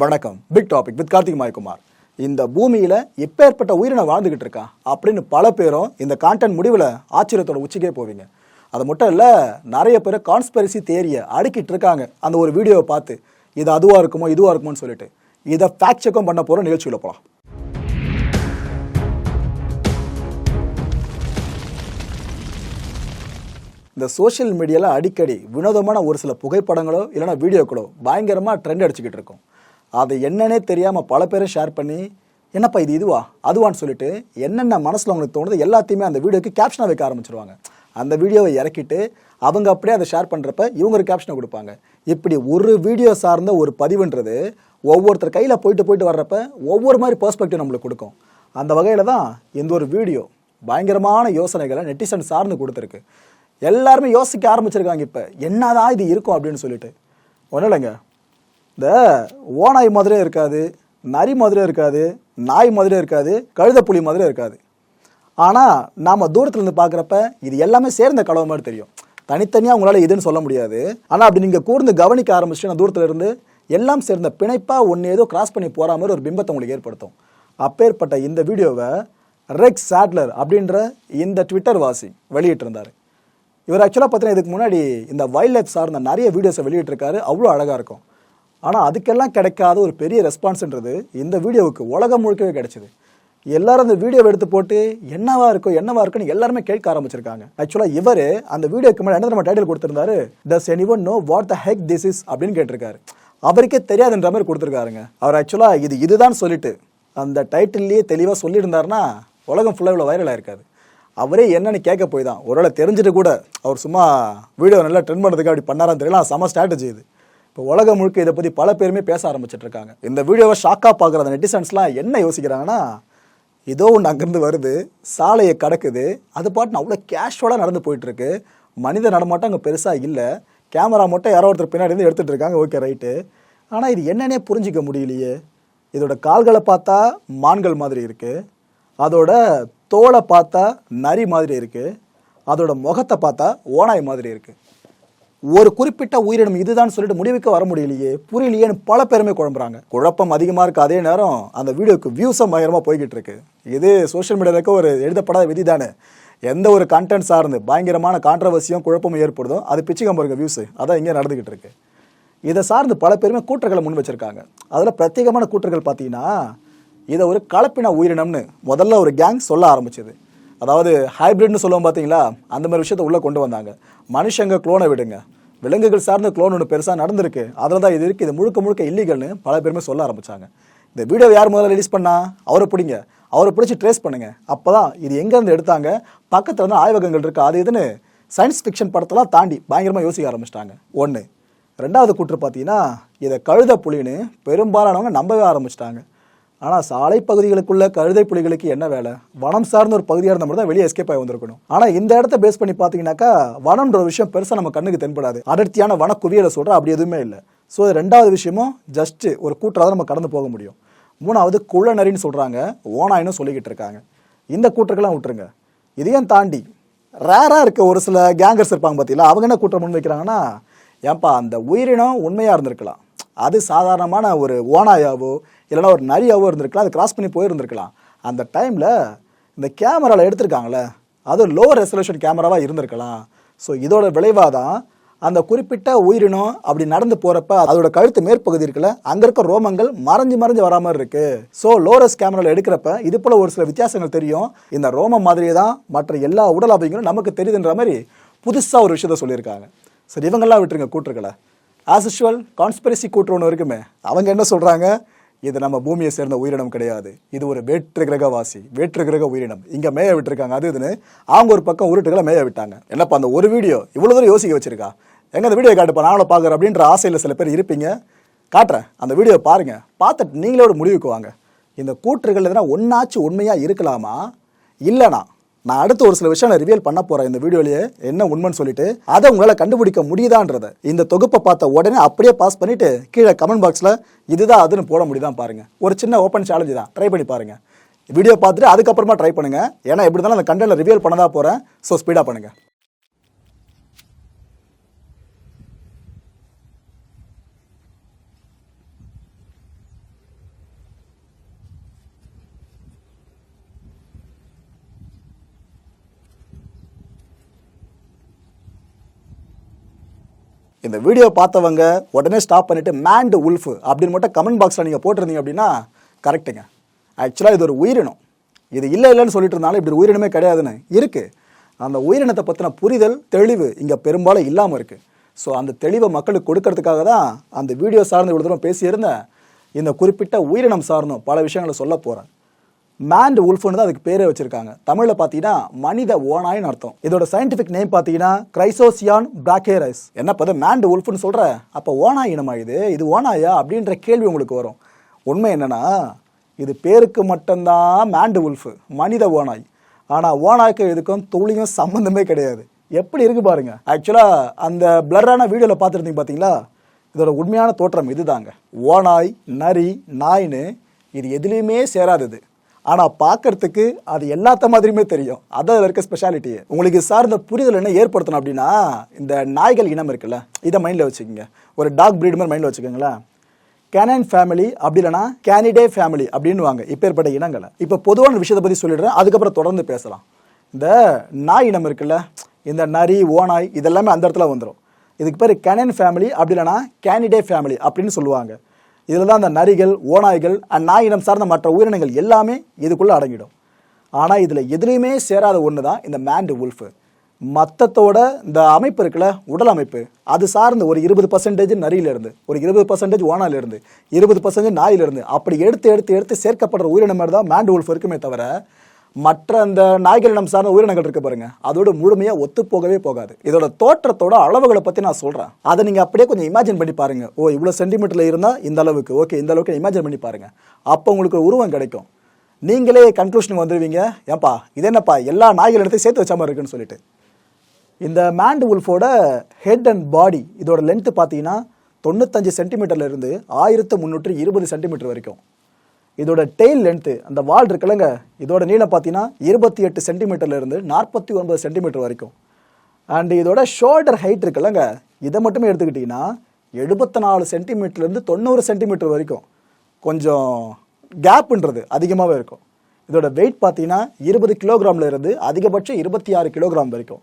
வணக்கம். Big topic with Karthik Mayakumar இந்த பூமியில எப்பேற்பட்ட உயிரினம் வாழ்ந்துகிட்டு இருக்கா? அப்படின்னு பல பேரும் இந்த கான்டென்ட் முடிவில் ஆச்சரியத்தோட உச்சிக்கே போவீங்க. அது மட்டும் இல்லை நிறைய பேர் கான்ஸ்பெரிசி தேரியை அடுக்கிட்டு இருக்காங்க. அந்த ஒரு வீடியோவை பார்த்து இது அதுவாக இருக்குமோ இதுவாக இருக்குமோன்னு சொல்லிட்டு இதை ஃபேக்ட் செக்கும் பண்ண போகிற நிகழ்ச்சியில் போகலாம் இந்த சோஷியல் மீடியாவில் அடிக்கடி வினோதமான ஒரு சில புகைப்படங்களோ இல்லைனா வீடியோக்களோ பயங்கரமாக ட்ரெண்ட் அடிச்சுக்கிட்டு இருக்கும். அது என்னன்னே தெரியாமல் பல பேரும் ஷேர் பண்ணி என்னப்பா இது இதுவா? அதுவான்னு சொல்லிட்டு என்னென்ன மனசில் அவங்களுக்கு தோணுது எல்லாத்தையுமே அந்த வீடியோக்கு கேப்ஷனாக வைக்க ஆரம்பிச்சிருவாங்க. அந்த வீடியோவை இறக்கிட்டு அவங்க அப்படியே அதை ஷேர் பண்ணுறப்ப இவங்க ஒரு கேப்ஷனை கொடுப்பாங்க. இப்படி ஒரு வீடியோ சார்ந்த ஒரு பதிவுன்றது ஒவ்வொருத்தர் கையில் போயிட்டு போயிட்டு வர்றப்ப ஒவ்வொரு மாதிரி பெர்ஸ்பெக்டிவ் நம்மளுக்கு கொடுக்கும். அந்த வகையில் தான் இந்த ஒரு வீடியோ பயங்கரமான யோசனைகளை நெட்டிசன் சார்ந்து கொடுத்துருக்கு. எல்லாருமே யோசிக்க ஆரம்பிச்சிருக்காங்க இப்போ என்னதான் இது இருக்கும்? அப்படின்னு சொல்லிட்டு. ஒன்றும் இல்லைங்க. இந்த ஓநாய் மாதிரியே இருக்காது நரி மாதிரியே இருக்காது நாய் மாதிரியே இருக்காது கழுதப்புலி மாதிரியே இருக்காது. ஆனால் நாம் தூரத்துலேருந்து பார்க்குறப்ப இது எல்லாமே சேர்ந்த கலவை மாதிரி தெரியும். தனித்தனியாக உங்களால் இதுன்னு சொல்ல முடியாது. ஆனால் அப்படி நீங்கள் கூர்ந்து கவனிக்க ஆரம்பிச்சுட்டு நான் இருந்து எல்லாம் சேர்ந்த பிணைப்பாக ஒன்று ஏதோ கிராஸ் பண்ணி போகிற மாதிரி ஒரு பிம்பத்தை உங்களுக்கு ஏற்படுத்தும். அப்பேற்பட்ட இந்த வீடியோவை ரெக்ஸ் சாட்லர் அப்படின்ற இந்த ட்விட்டர் வாசி வெளியிட்டிருந்தார். இவர் ஆக்சுவலாக பார்த்தீங்கன்னா இதுக்கு முன்னாடி இந்த வைல்ட் லைஃப் சார்ந்த நிறைய வீடியோஸை வெளியிட்டிருக்காரு. அவ்வளோ அழகாக இருக்கும். ஆனால் அதுக்கெல்லாம் கிடைக்காத ஒரு பெரிய ரெஸ்பான்ஸ்ன்றது இந்த வீடியோவுக்கு உலகம் முழுக்கவே கிடைச்சிது. எல்லாரும் அந்த வீடியோவை எடுத்து போட்டு என்னவா இருக்கும் என்னவா இருக்குன்னு எல்லாருமே கேட்க ஆரம்பிச்சிருக்காங்க. ஆக்சுவலாக இவர் அந்த வீடியோக்கு மேலே என்ன நம்ம டைட்டில் கொடுத்துருந்தாரு does any one know what the heck this is அப்படின்னு கேட்டிருக்காரு. அவருக்கே தெரியாதுன்ற மாதிரி கொடுத்துருக்காருங்க. அவர் ஆக்சுவலாக இது இதுதான் சொல்லிட்டு அந்த டைட்டில்லையே தெளிவாக சொல்லியிருந்தாருன்னா உலகம் ஃபுல்லாக இவ்வளோ வைரலாக இருக்காது அவரே என்னன்னு கேட்க போய் தான் ஒருவேளை தெரிஞ்சுட்டு கூட அவர் சும்மா வீடியோ நல்லா ட்ரெண்ட் பண்ணுறதுக்கு அப்படி பண்ணாரான்னு தெரியல செம ஸ்ட்ராட்டஜி இது. இப்போ உலகம் முழுக்க இதை பற்றி பல பேருமே பேச ஆரம்பிச்சிட்டு இருக்காங்க இந்த வீடியோவை ஷாக்காக பார்க்குற அந்த நெட்டிசன்ஸ்லாம் என்ன யோசிக்கிறாங்கன்னா ஏதோ ஒன்று அங்கேருந்து வருது சாலையை கடக்குது அது பாட்டு அவ்வளோ கேஷுவலாக நடந்து போயிட்டுருக்கு மனித நடமாட்டம் அங்கே பெருசாக இல்லை. கேமரா மட்டும் யாரோ ஒருத்தர் பின்னாடி இருந்து எடுத்துகிட்டு இருக்காங்க. ஓகே ரைட்டு ஆனால் இது என்னன்னே புரிஞ்சிக்க முடியலையே. இதோட கால்களை பார்த்தா மான்கள் மாதிரி இருக்குது அதோட தோலை பார்த்தா நரி மாதிரி இருக்குது அதோட முகத்தை பார்த்தா ஓனாய் மாதிரி இருக்குது ஒரு குறிப்பிட்ட உயிரினம் இதுதான் சொல்லிட்டு முடிவுக்கு வர முடியலையே புரியலையேன்னு பல பேருமே குழம்புறாங்க. குழப்பம் அதிகமாக இருக்க. அதே நேரம் அந்த வீடியோக்கு வியூஸும் பயங்கரமாக போய்கிட்டு இருக்கு. இது சோஷியல் மீடியாவில் இருக்க ஒரு எழுதப்படாத விதி தானே. எந்த ஒரு கண்டென்ட் சார்ந்து பயங்கரமான கான்ட்ரவர்சியும் குழப்பமும் ஏற்படுதோ அது பிச்சுக்கம் பாருங்க வியூஸ் அதான் இங்கே நடந்துகிட்டு இருக்கு. இதை சார்ந்து பல பேருமே கூற்றுகளை முன் வச்சிருக்காங்க. அதில் பிரத்யேகமான கூற்றுகள் பார்த்தீங்கன்னா இதை ஒரு கலப்பின உயிரினம்னு முதல்ல ஒரு கேங் சொல்ல ஆரம்பிச்சது. அதாவது ஹைபிரிட்னு சொல்லுவோம் பார்த்தீங்களா அந்த மாதிரி விஷயத்தை உள்ளே கொண்டு வந்தாங்க. மனுஷங்க குளோனை விடுங்க. விலங்குகள் சார்ந்த குளோன் ஒன்று பெருசாக நடந்திருக்கு. அதில் தான் இது இருக்குது இது முழுக்க முழுக்க இல்லீகல்னு பல பேருமே சொல்ல ஆரம்பிச்சாங்க. இந்த வீடியோ யார் முதல்ல ரிலீஸ் பண்ணா? அவரை பிடிங்க. அவரை பிடிச்சி ட்ரேஸ் பண்ணுங்கள் அப்போ தான் இது எங்கேருந்து எடுத்தாங்க? பக்கத்தில் வந்து ஆய்வகங்கள் இருக்குது அது இதுன்னு சயின்ஸ் ஃபிக்ஷன் படத்தெல்லாம் தாண்டி பயங்கரமாக யோசிக்க ஆரம்பிச்சிட்டாங்க. ஒன்று ரெண்டாவது கூற்று பார்த்தீங்கன்னா இதை கழுத புலின்னு பெரும்பாலானவங்க நம்பவே ஆரம்பிச்சிட்டாங்க. ஆனால் சாலை பகுதிகளுக்குள்ள கழுதை புலிகளுக்கு என்ன வேலை? வனம் சார்ந்த ஒரு பகுதியாக இருந்த மட்டும் தான் வெளியே எஸ்கேப் ஆகி வந்திருக்கணும். ஆனால் இந்த இடத்த பேஸ் பண்ணி பார்த்தீங்கன்னாக்கா வனம்ன்ற விஷயம் பெருசாக நம்ம கண்ணுக்கு தென்படாது. அடர்த்தியான வன குவியலை சொல்கிற அப்படி எதுவுமே இல்லை. ஸோ ரெண்டாவது விஷயமும் ஜஸ்ட் ஒரு கூற்றாக நம்ம கடந்து போக முடியும். மூணாவது குள்ளநரின்னு சொல்கிறாங்க ஓனாயின்னு சொல்லிக்கிட்டு இருக்காங்க. இந்த கூற்றுக்கெல்லாம் விட்டுருங்க. இதையும் தாண்டி ரேராக இருக்க ஒரு சில கேங்கர்ஸ் இருப்பாங்க பார்த்தீங்களா அவங்க என்ன கூட்டம் முன் வைக்கிறாங்கன்னா ஏன்பா அந்த உயிரினம் உண்மையாக இருந்திருக்கலாம். அது சாதாரணமான ஒரு ஓனாயாவோ இல்லைன்னா ஒரு நரியாவோ இருந்திருக்கலாம் அது கிராஸ் பண்ணி போயிருந்திருக்கலாம். அந்த டைமில் இந்த கேமராவில் எடுத்திருக்காங்களே அது லோவர் ரெசல்யூஷன் கேமராவாக இருந்திருக்கலாம். ஸோ இதோட விளைவாக தான் அந்த குறிப்பிட்ட உயிரினம் அப்படி நடந்து போகிறப்ப அதோட கழுத்து மேற்பகுதி இருக்குல்ல அங்கே இருக்க ரோமங்கள் மறைஞ்சு மறைஞ்சு வரா மாதிரி இருக்கு. ஸோ லோரஸ் கேமராவில் எடுக்கிறப்ப இது போல ஒரு சில வித்தியாசங்கள் தெரியும். இந்த ரோமம் மாதிரியே தான் மற்ற எல்லா உடல் அமைப்புகளும் நமக்கு தெரியுதுன்ற மாதிரி புதுசாக ஒரு விஷயத்த சொல்லியிருக்காங்க. சரி இவங்கெல்லாம் விட்டுருங்க கூற்றுக்களை. ஆஸ் யூஷுவல் கான்ஸ்பிரசி கூற்று ஒன்று இருக்குமே. அவங்க என்ன சொல்கிறாங்க இது நம்ம பூமியை சேர்ந்த உயிரினம் கிடையாது. இது ஒரு வேற்று கிரகவாசி வேற்று கிரக உயிரினம். இங்கே மேய விட்டுருக்காங்க. அது இதுன்னு அவங்க ஒரு பக்கம் உருட்டுகளை மேய விட்டாங்க. என்னப்பா அந்த ஒரு வீடியோ? இவ்வளோ தூரம் யோசிக்க வச்சிருக்கா? எங்க அந்த வீடியோ காட்டுப்பா? நானும் பார்க்குறேன் அப்படின்ற ஆசையில் சில பேர் இருப்பீங்க. காட்டுறேன். அந்த வீடியோ பாருங்க. பார்த்துட்டு நீங்களே ஒரு முடிவுக்கு வாங்க. இந்த கூற்றுகள் எதனா ஒன்னாச்சு உண்மையாக இருக்கலாமா? இல்லைனா நான் அடுத்து ஒரு சில விஷயம் நான் ரிவியல் பண்ண போறேன் இந்த வீடியோலயே. என்ன உண்மைன்னு சொல்லிட்டு. அதை உங்களால் கண்டுபிடிக்க முடியுதான்றத. இந்த தொகுப்பை பார்த்த உடனே அப்படியே பாஸ் பண்ணிட்டு கீழே கமெண்ட் பாக்ஸில் இதுதான் அதுன்னு போட முடியுதான் பாருங்க. ஒரு சின்ன ஓப்பன் சேலஞ்சு தான். ட்ரை பண்ணி பாருங்க. வீடியோ பார்த்துட்டு அதுக்கப்புறமா ட்ரை பண்ணுங்க. ஏன்னா எப்படி இருந்தாலும் அந்த கண்டென்ட்ல ரிவீல் பண்ணதான் போறேன். ஸோ ஸ்பீடாக பண்ணுங்க. இந்த வீடியோ பார்த்தவங்க உடனே ஸ்டாப் பண்ணிட்டு மேண்ட் உல்ஃப் அப்படின்னு மட்டும் கமெண்ட் பாக்ஸில் நீங்கள் போட்டிருந்தீங்க அப்படின்னா கரெக்டுங்க ஆக்சுவலாக இது ஒரு உயிரினம். இது இல்லை இல்லைன்னு சொல்லிட்டு இருந்தாலும் இப்படி உயிரினமே கிடையாதுன்னு இருக்குது அந்த உயிரினத்தை பற்றின புரிதல் தெளிவு இங்கே பெரும்பாலும் இல்லாமல் இருக்குது ஸோ அந்த தெளிவை மக்களுக்கு கொடுக்கறதுக்காக தான் அந்த வீடியோ சார்ந்து இவ்வளோ தூரம் பேசியிருந்தேன் இந்த குறிப்பிட்ட உயிரினம் சார்ந்தும் பல விஷயங்களை சொல்ல போகிறேன் மேண்ட் உல்ஃப்னு தான் அதுக்கு பேரே வச்சிருக்காங்க. தமிழில் பார்த்தீங்கன்னா மனித ஓனாய்னு அர்த்தம். இதோட சயின்டிஃபிக் நேம் பார்த்தீங்கன்னா கிரைசோசியான் பிராக்கேரைஸ் என்ன பார்த்து மேண்ட் உல்ஃப்னு சொல்ற? அப்போ ஓனாய் இனமா இது? இது ஓனாயா அப்படின்ற கேள்வி உங்களுக்கு வரும். உண்மை என்னன்னா இது பேருக்கு மட்டும்தான் மேண்ட் உல்ஃபு மனித ஓனாய் ஆனால் ஓனாய்க்கு இதுக்கும் துளியும் சம்மந்தமே கிடையாது. எப்படி இருக்கு பாருங்க. ஆக்சுவலாக அந்த பிளரான வீடியோவில் பார்த்துருந்தீங்க பார்த்தீங்களா இதோட உண்மையான தோற்றம் இதுதாங்க. ஓனாய் நரி நாய்னு இது எதுலேயுமே சேராதது. ஆனால் பார்க்கறதுக்கு அது எல்லாத்த மாதிரியுமே தெரியும். அதான் இருக்க ஸ்பெஷாலிட்டி உங்களுக்கு சார்ந்த புரிதல் என்ன ஏற்படுத்தணும் அப்படின்னா இந்த நாய்கள் இனம் இருக்குல்ல இதை மைண்டில் வச்சுக்கோங்க. ஒரு டாக் ப்ரீடு மாதிரி மைண்டில் வச்சுக்கோங்களேன். கேனன் ஃபேமிலி அப்படி இல்லைனா கேனிடே ஃபேமிலி அப்படின்னு வாங்க இப்பேற்பட்ட இனங்களை. இப்போ பொதுவான விஷயத்தை பற்றி சொல்லிடுறேன். அதுக்கப்புறம் தொடர்ந்து பேசலாம். இந்த நாய் இனம் இருக்குல்ல இந்த நரி ஓநாய் இதெல்லாமே அந்த இடத்துல வந்துடும் இதுக்கு பேர் கேனன் ஃபேமிலி அப்படி இல்லைனா கேனிடே ஃபேமிலி அப்படின்னு சொல்லுவாங்க. இதில் தான் அந்த நரிகள் ஓநாய்கள் அண்ட் சார்ந்த மற்ற உயிரினங்கள் எல்லாமே இதுக்குள்ளே அடங்கிடும். ஆனால் இதில் எதுலேயுமே சேராத ஒன்று தான் இந்த மேண்டு உல்ஃபு மத்தத்தோட இந்த அமைப்பு இருக்குல்ல உடல் அமைப்பு அது சார்ந்து ஒரு இருபது பர்சன்டேஜ் நரியிலிருந்து ஒரு இருபது பர்சன்டேஜ் ஓனாலிருந்து இருபது பர்சன்டேஜ் நாயிலிருந்து அப்படி எடுத்து எடுத்து எடுத்து சேர்க்கப்படுற உயிரினம் மாதிரி தான் மேண்டு உல்ஃப் இருக்குமே தவிர மற்ற அந்த நாய்கள் சார்ந்த உயிரினங்கள் இருக்கு பாருங்க. அதோட முழுமையா ஒத்து போகவே போகாது. இதோட தோற்றத்தோட அளவுகளை பத்தி நான் சொல்றேன். அதை நீங்க அப்படியே கொஞ்சம் இமேஜின் பண்ணி பாருங்க. ஓ இவ்வளவு சென்டிமீட்டர்ல இருந்தா இந்த அளவுக்கு. ஓகே இந்த அளவுக்கு இமேஜின் பண்ணி பாருங்க. அப்போ உங்களுக்கு உருவம் கிடைக்கும். நீங்களே கன்க்ளூஷனுக்கு வந்துடுவீங்க ஏன்பா இது என்னப்பா எல்லா நாய்கள் எடுத்து சேர்த்து வச்ச மாதிரி இருக்குன்னு சொல்லிட்டு. இந்த மேண்ட் உல்ஃபோட ஹெட் அண்ட் பாடி இதோட லென்த்து பார்த்தீங்கன்னா தொண்ணூத்தஞ்சு சென்டிமீட்டர்ல இருந்து ஆயிரத்து முந்நூற்றி இருபது சென்டிமீட்டர் வரைக்கும். இதோட டெய்ல் லென்த்து அந்த வால் இருக்குல்லங்க இதோட நீளம் பார்த்தீங்கன்னா இருபத்தி எட்டு சென்டிமீட்டர்லேருந்து நாற்பத்தி ஒன்பது சென்டிமீட்டர் வரைக்கும். அண்ட் இதோட ஷோல்டர் ஹைட் இருக்குல்லங்க இதை மட்டுமே எடுத்துக்கிட்டிங்கன்னா எழுபத்தி நாலு சென்டிமீட்டர்லேருந்து தொண்ணூறு சென்டிமீட்டர் வரைக்கும். கொஞ்சம் கேப்புன்றது அதிகமாகவே இருக்கும். இதோட வெயிட் பார்த்தீங்கன்னா இருபது கிலோகிராமில் இருந்து அதிகபட்சம் இருபத்தி ஆறு கிலோகிராம் வரைக்கும்.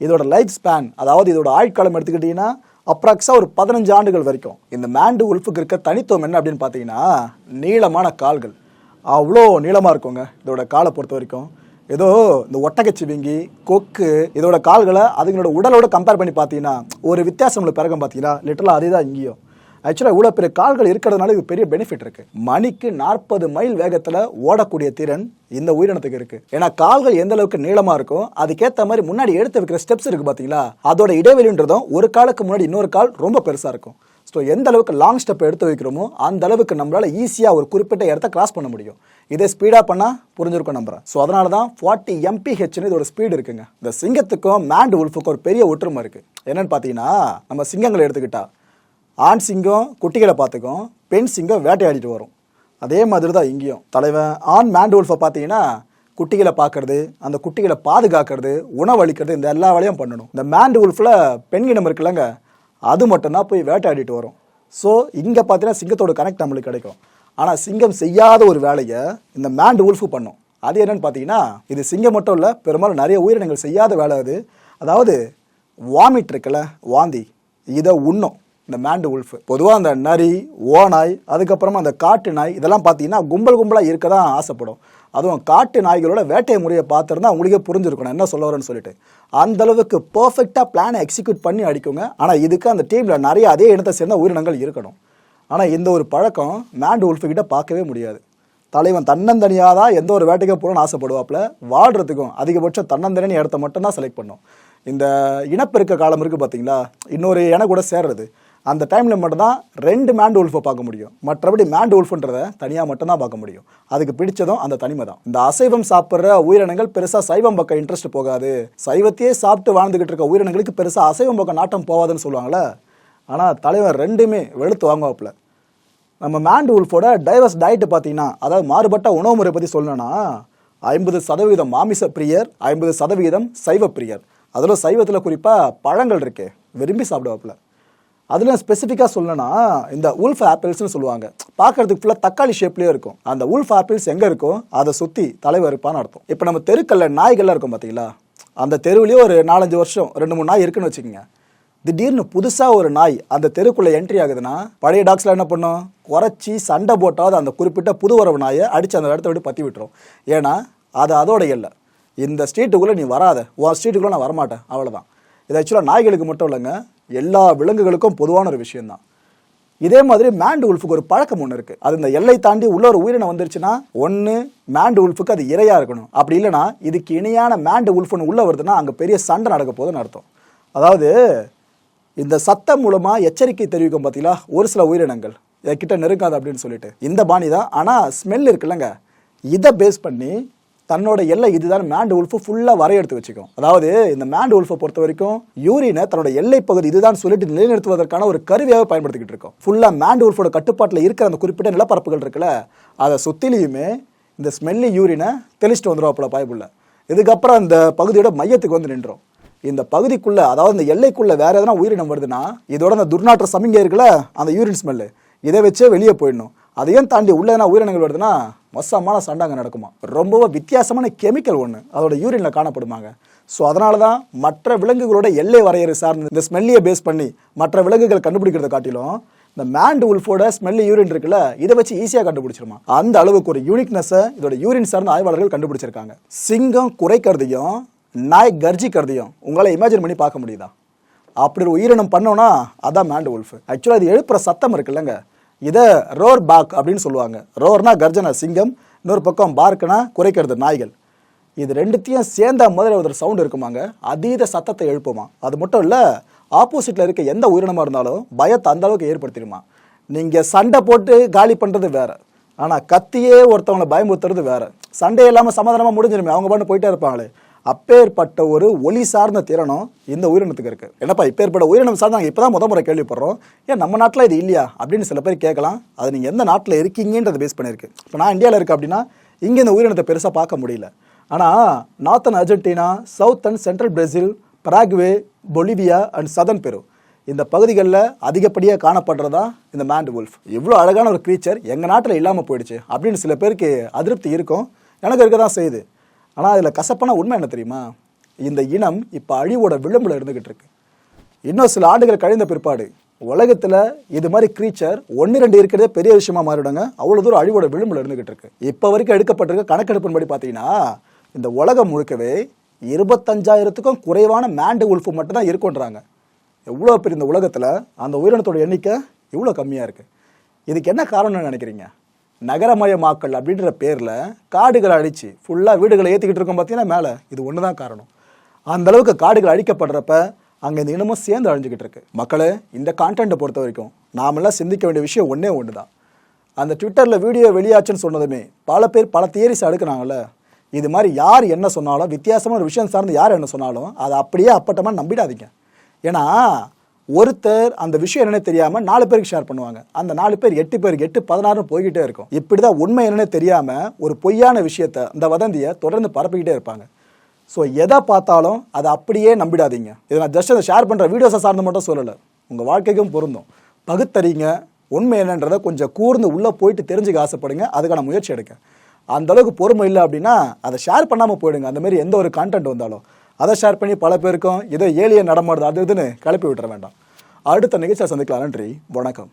இதோட லைஃப் ஸ்பேன் அதாவது இதோட ஆயுட்காலம் எடுத்துக்கிட்டிங்கன்னா அப்ராக்ஸா ஒரு பதினஞ்சு ஆண்டுகள் வரைக்கும். இந்த மேண்டு உல்ஃபுக்கு இருக்க தனித்துவம் என்ன அப்படின்னு பார்த்தீங்கன்னா நீளமான கால்கள். அவ்வளோ நீளமாக இருக்குங்க இதோட காலை பொறுத்த வரைக்கும். ஏதோ இந்த ஒட்டகச்சிவிங்கி கொக்கு இதோட கால்களை அதுங்களோட உடலோட கம்பேர் பண்ணி பார்த்தீங்கன்னா ஒரு வித்தியாசம் உள்ள பிறகு பார்த்தீங்கன்னா லிட்டலாக அதே தான் இங்கேயும். ஆக்சுவலாக இவ்வளோ பெரிய கால்கள் இருக்கிறதுனால இது பெரிய பெனிஃபிட் இருக்கு. மணிக்கு நாற்பது மைல் வேகத்தில் ஓடக்கூடிய திறன் இந்த உயிரினத்துக்கு இருக்கு. ஏன்னா கால்கள் எந்த அளவுக்கு நீளமா இருக்கோ அதுக்கேற்ற மாதிரி முன்னாடி எடுத்து வைக்கிற ஸ்டெப்ஸ் இருக்கு பாத்தீங்களா? அதோட இடைவெளின்றதும் ஒரு காலுக்கு முன்னாடி இன்னொரு கால் ரொம்ப பெருசா இருக்கும். ஸோ எந்த அளவுக்கு லாங் ஸ்டெப் எடுத்து வைக்கிறோமோ அந்த அளவுக்கு நம்மளால ஈஸியாக ஒரு குறிப்பிட்ட இடத்த கிராஸ் பண்ண முடியும். இதே ஸ்பீடாக பண்ணால் புரிஞ்சிருக்கும் நம்புறேன். ஸோ அதனால தான் ஃபார்ட்டி எம்பிஹெச்னு இதோட ஸ்பீடு இருக்குங்க. இந்த சிங்கத்துக்கும் மேண்ட் உல்ஃபுக்கும் ஒரு பெரிய ஒற்றுமை இருக்குது என்னன்னு பார்த்தீங்கன்னா நம்ம சிங்கங்களை எடுத்துக்கிட்டா ஆண் சிங்கம் குட்டிகளை பார்த்துக்கும் பெண் சிங்கம் வேட்டையாடிட்டு வரும். அதே மாதிரி தான் இங்கேயும். தலைவன் ஆண் மேண்டோல்ஃபை பார்த்தீங்கன்னா குட்டிகளை பார்க்கறது அந்த குட்டிகளை பாதுகாக்கிறது உணவளிக்கிறது இந்த எல்லா வேலையும் பண்ணணும். இந்த மேண்ட் உல்ஃபில் பெண்கிடம் இருக்குல்லங்க அது மட்டும்தான் போய் வேட்டையாடிட்டு வரும். ஸோ இங்கே பார்த்தீங்கன்னா சிங்கத்தோட கனெக்ட் நம்மளுக்கு கிடைக்கும். ஆனால் சிங்கம் செய்யாத ஒரு வேலையை இந்த மேண்ட் உல்ஃபு பண்ணும். அது என்னன்னு பார்த்தீங்கன்னா இது சிங்கம் மட்டும் இல்லை பெரும்பாலும் நிறைய உயிரினங்கள் செய்யாத வேலை அது. அதாவது வாமிட் இருக்குல்ல வாந்தி. இதை உண்ணும். இந்த மேண்டு உல்ஃபு பொதுவாக அந்த நரி ஓநாய் அதுக்கப்புறமா அந்த காட்டு நாய் இதெல்லாம் பார்த்தீங்கன்னா கும்பல் கும்பலாக இருக்க தான் ஆசைப்படும். அதுவும் காட்டு நாய்களோட வேட்டை முறையை பார்த்துருந்தா உங்களுக்கே புரிஞ்சிருக்கணும். என்ன சொல்ல வரேன்னு சொல்லிட்டு. அந்த அளவுக்கு பர்ஃபெக்டாக பிளானை எக்ஸிக்யூட் பண்ணி அடிக்குங்க. ஆனால் இதுக்கு அந்த டீமில் நிறைய அதே இனத்தை சேர்ந்த உயிரினங்கள் இருக்கணும். ஆனால் இந்த ஒரு பழக்கம் மேண்டு உல்ஃபு கிட்ட பார்க்கவே முடியாது. தலைவன் தன்னந்தனியாக தான் எந்த ஒரு வேட்டைக்கு போகணும்னு ஆசைப்படுவாப்புல வாழ்கிறதுக்கும் அதிகபட்சம் தன்னந்தனி இடத்த மட்டும்தான் செலக்ட் பண்ணும். இந்த இனப்பெருக்க காலம் இருக்குது பார்த்தீங்களா? இன்னொரு இன கூட சேர்றது. அந்த டைமில் மட்டும்தான் ரெண்டு மேண்ட் உல்ஃபை பார்க்க முடியும். மற்றபடி மேண்ட் உல்ஃபுன்றத தனியாக மட்டும்தான் பார்க்க முடியும். அதுக்கு பிடிச்சதும் அந்த தனிமை தான். இந்த அசைவம் சாப்பிட்ற உயிரினங்கள் பெருசாக சைவம் பக்கம் இன்ட்ரெஸ்ட் போகாது. சைவத்தையே சாப்பிட்டு வாழ்ந்துகிட்டு இருக்க உயிரினங்களுக்கு பெருசாக அசைவம் பக்கம் நாட்டம் போகாதுன்னு சொல்லுவாங்களே ஆனால் தலைவர் ரெண்டுமே வெளுத்து வாங்குவாப்புல. நம்ம மேண்ட் உல்ஃபோட டைவர்ஸ் டயட்டு பார்த்தீங்கன்னா அதாவது மாறுபட்ட உணவு முறை பற்றி சொல்லணும்னா ஐம்பது சதவீதம் மாமிச பிரியர் ஐம்பது சதவீதம் சைவ பிரியர். அதில் சைவத்தில் குறிப்பாக பழங்கள் இருக்கே. விரும்பி சாப்பிடுவாப்புல. அதில் ஸ்பெசிஃபிக்காக சொல்லணும்னா இந்த உல்ஃப் ஆப்பிள்ஸ்னு சொல்லுவாங்க. பார்க்கறதுக்கு ஃபுல்லாக தக்காளி ஷேப்லேயே இருக்கும். அந்த உல்ஃப் ஆப்பிள்ஸ் எங்கே இருக்கோ அதை சுற்றி தலைவர் இருப்பான்னு அர்த்தம். இப்போ நம்ம தெருக்கல்ல நாய்கள்லாம் இருக்கும் பார்த்தீங்களா அந்த தெருவுலேயே ஒரு நாலஞ்சு வருஷம் ரெண்டு மூணு நாய் இருக்குன்னு வச்சுக்கோங்க. திடீர்னு புதுசாக ஒரு நாய் அந்த தெருக்குள்ளே என்ட்ரி ஆகுதுன்னா பழைய டாக்ஸ்லாம் என்ன பண்ணும்? குறைச்சி சண்டை போட்டாவது அந்த குறிப்பிட்ட புது உறவு நாயை அடித்து அந்த இடத்த விட்டு பற்றி விட்டுரும். ஏன்னா அது அதோட இல்லை இந்த ஸ்ட்ரீட்டுக்குள்ளே நீ வராத. உன் ஸ்ட்ரீட்டுக்குள்ளே நான் வரமாட்டேன். அவ்வளோதான் இது ஆக்சுவலாக நாய்களுக்கு மட்டும் இல்லைங்க. எல்லா விலங்குகளுக்கும் பொதுவான ஒரு விஷயம்தான். இதே மாதிரி மேண்ட் உல்ஃபுக்கு ஒரு பழக்கம் ஒன்று இருக்குது அது இந்த எல்லை தாண்டி உள்ள ஒரு உயிரினம் வந்துருச்சுன்னா ஒன்று மேண்ட் உல்ஃபுக்கு அது இரையாக இருக்கணும். அப்படி இல்லைன்னா இதுக்கு இணையான மேண்ட் உல்ஃபுன்னு உள்ளே வருதுன்னா அங்கே பெரிய சண்டை நடக்க போதுன்னு அர்த்தம். அதாவது இந்த சத்தம் மூலமாக எச்சரிக்கை தெரிவிக்கும் பார்த்தீங்களா ஒரு சில உயிரினங்கள். கிட்ட நெருங்காது அப்படின்னு சொல்லிட்டு. இந்த பாணி தான் ஆனால் ஸ்மெல் இருக்குல்லங்க. இதை பேஸ் பண்ணி தன்னோட எல்லை இதுதான் மேண்ட் உல்ஃபு ஃபுல்லாக வரையெடுத்து வச்சுக்கும். அதாவது இந்த மேண்ட் உல்ஃபை பொறுத்த வரைக்கும் யூரினை தன்னோட எல்லை பகுதி இதுதான் சொல்லிட்டு நிலைநிறுத்துவதற்கான ஒரு கருவியாக பயன்படுத்திக்கிட்டு இருக்கோம். ஃபுல்லாக மேண்ட் உல்ஃபோட கட்டுப்பாட்டில் இருக்கிற அந்த குறிப்பிட்ட நிலப்பரப்புகள் இருக்குல்ல அதை சுற்றிலையுமே இந்த ஸ்மெல்லி யூரினை தெளிச்சிட்டு வந்துடுவாப்புல பாய்புள்ள. இதுக்கப்புறம் அந்த பகுதியோட மையத்துக்கு வந்து நின்றோம். இந்த பகுதிக்குள்ள அதாவது இந்த எல்லைக்குள்ள வேற எதனா உயிரினம் வருதுன்னா இதோட அந்த துர்நாற்ற சமிங்கை இருக்குல்ல அந்த யூரின் ஸ்மெல்லு இதை வச்சே வெளியே போயிடணும். அதையும் தாண்டி உள்ள எதனா உயிரினங்கள் வருதுன்னா மோசமான சண்டை அங்கே நடக்குமா? ரொம்பவும் வித்தியாசமான கெமிக்கல் ஒன்று அதோட யூரினில் காணப்படுமாங்க. ஸோ அதனால தான் மற்ற விலங்குகளோட எல்லை வரையறை சார்ந்து இந்த ஸ்மெல்லியை பேஸ் பண்ணி மற்ற விலங்குகள் கண்டுபிடிக்கிறத காட்டிலும் இந்த மேண்ட் உல்ஃபோட ஸ்மெல்லி யூரின் இருக்குல்ல இதை வச்சு ஈஸியாக கண்டுபிடிச்சிருமா? அந்த அளவுக்கு ஒரு யூனிக்னஸை இதோட யூரின் சார்ந்த ஆய்வாளர்கள் கண்டுபிடிச்சிருக்காங்க. சிங்கம் குறைக்கிறதையும் நாய் கர்ஜிக்கிறதையும் உங்களால் இமேஜின் பண்ணி பார்க்க முடியுதா? அப்படி ஒரு உயிரினம் பண்ணோன்னா அதான் மேண்ட் உல்ஃப் ஆக்சுவலாக இது எழுப்புற சத்தம் இருக்குல்லங்க. இதை ரோர் பாக் அப்படின்னு சொல்லுவாங்க. ரோர்னா கர்ஜனா சிங்கம் இன்னொரு பக்கம் பார்க்குனா குறைக்கிறது நாய்கள். இது ரெண்டுத்தையும் சேர்ந்த முதல்ல ஒரு சவுண்ட் இருக்குமாங்க. அதீத சத்தத்தை எழுப்புமா. அது மட்டும் இல்லை ஆப்போசிட்டில் இருக்க எந்த உயிரினமாக இருந்தாலும் பயத்தை அந்த அளவுக்கு ஏற்படுத்திடுமா. நீங்கள் சண்டை போட்டு காலி பண்ணுறது வேறு. ஆனால் கத்தியே ஒருத்தவங்களை பயமுறுத்துறது வேறு. சண்டை இல்லாமல் சமாதானமாக முடிஞ்சிருமே. அவங்க பாட்டு போயிட்டே இருப்பாங்களே. அப்பேற்பட்ட ஒரு ஒளி சார்ந்த திறனும் இந்த உயிரினத்துக்கு இருக்குது என்னப்பா இப்பேற்பட்ட உயிரினம் சார்ந்து நாங்கள் இப்போ தான் முத முறை கேள்விப்படுறோம். ஏன் நம்ம நாட்டில் இது இல்லையா? அப்படின்னு சில பேர் கேட்கலாம். அது நீங்கள் எந்த நாட்டில் இருக்கீங்கன்றதை பேஸ் பண்ணியிருக்கு. இப்போ நான் இந்தியாவில் இருக்கேன் அப்படின்னா இங்கே இந்த உயிரினத்தை பெருசாக பார்க்க முடியல. ஆனால் northern Argentina south and central Brazil Paraguay Bolivia and southern Peru. இந்த பகுதிகளில் அதிகப்படியாக காணப்படுறதா இந்த மேண்ட் வுல்ஃப் இவ்வளோ அழகான ஒரு க்ரீச்சர் எங்கள் நாட்டில் இல்லாமல் போயிடுச்சு அப்படின்னு சில பேருக்கு அதிருப்தி இருக்கும். எனக்கு இருக்க தான் செய்யுது. ஆனால் அதில் கசப்பான உண்மை என்ன தெரியுமா? இந்த இனம் இப்போ அழிவோட விளிம்பில் இருந்துகிட்டு இருக்கு. இன்னும் சில ஆண்டுகள் கழிந்த பிற்பாடு உலகத்தில் இது மாதிரி க்ரீச்சர் ஒன்று ரெண்டு இருக்கிறதே பெரிய விஷயமா மாறிடுங்க. அவ்வளோ தூரம் அழிவோட விளிம்பில் இருந்துகிட்டு இருக்கு. இப்போ வரைக்கும் எடுக்கப்பட்டிருக்க கணக்கெடுப்பின்படி பார்த்தீங்கன்னா இந்த உலகம் முழுக்கவே இருபத்தஞ்சாயிரத்துக்கும் குறைவான மேண்டு உல்ஃபு மட்டும்தான் இருக்குன்றாங்க எவ்வளோ பெரிய இந்த உலகத்தில் அந்த உயிரினத்தோட எண்ணிக்கை இவ்வளோ கம்மியாக இருக்குது இதுக்கு என்ன காரணம்னு நினைக்கிறீங்க? நகரமயமாக்கல் அப்படின்ற பேரில் காடுகளை அழிச்சு ஃபுல்லாக வீடுகளை ஏற்றிக்கிட்டு இருக்கோம் பார்த்தீங்கன்னா மேலே. இது ஒன்று தான் காரணம். அந்த அளவுக்கு காடுகள் அழிக்கப்படுறப்ப அங்கே இந்த இனமும் சேர்ந்து அழிஞ்சிக்கிட்டு இருக்கு. மக்களே இந்த கான்டென்ட்டை பொறுத்த வரைக்கும் நாமெல்லாம் சிந்திக்க வேண்டிய விஷயம் ஒன்றே ஒன்று தான் அந்த ட்விட்டரில் வீடியோ வெளியாச்சுன்னு சொன்னதுமே பல பேர் பல தியரிஸ் அடுக்குனாங்கல்ல. இது மாதிரி யார் என்ன சொன்னாலும் வித்தியாசமான ஒரு விஷயம் சார்ந்து யார் என்ன சொன்னாலும் அதை அப்படியே அப்பட்டமாக நம்பிடாதீங்க. ஏன்னா ஒருத்தர் அந்த விஷயம் என்னன்னு தெரியாம நாலு பேருக்கு ஷேர் பண்ணுவாங்க. அந்த நாலு பேர் எட்டு பேருக்கு எட்டு பதினாறு போய்கிட்டே இருக்கும். இப்படிதான் உண்மை என்னன்னு தெரியாம ஒரு பொய்யான விஷயத்த அந்த வதந்தியை தொடர்ந்து பரப்பிக்கிட்டே இருப்பாங்க. ஸோ எதை பார்த்தாலும் அதை அப்படியே நம்பிடாதீங்க. இதை நான் ஜஸ்ட் அதை ஷேர் பண்ணுற வீடியோஸை சார்ந்து மட்டும் சொல்லலை. உங்கள் வாழ்க்கைக்கும் பொருந்தும். பகுத்தறிங்க உண்மை என்னன்றதை கொஞ்சம் கூர்ந்து உள்ளே போயிட்டு தெரிஞ்சுக்க ஆசைப்படுங்க. அதுக்கான முயற்சி எடுக்க அந்த அளவுக்கு பொறுமை இல்லை அப்படின்னா அதை ஷேர் பண்ணாமல் போயிடுங்க. அந்தமாரி எந்த ஒரு கான்டென்ட் வந்தாலும். அதை ஷேர் பண்ணி பல பேருக்கும் ஏதோ ஏழிய நடமாடுது அது இதுன்னு கிளப்பி விட்டுற வேண்டாம். அடுத்த நிகழ்ச்சியை சந்திக்கலாம். நன்றி. வணக்கம்.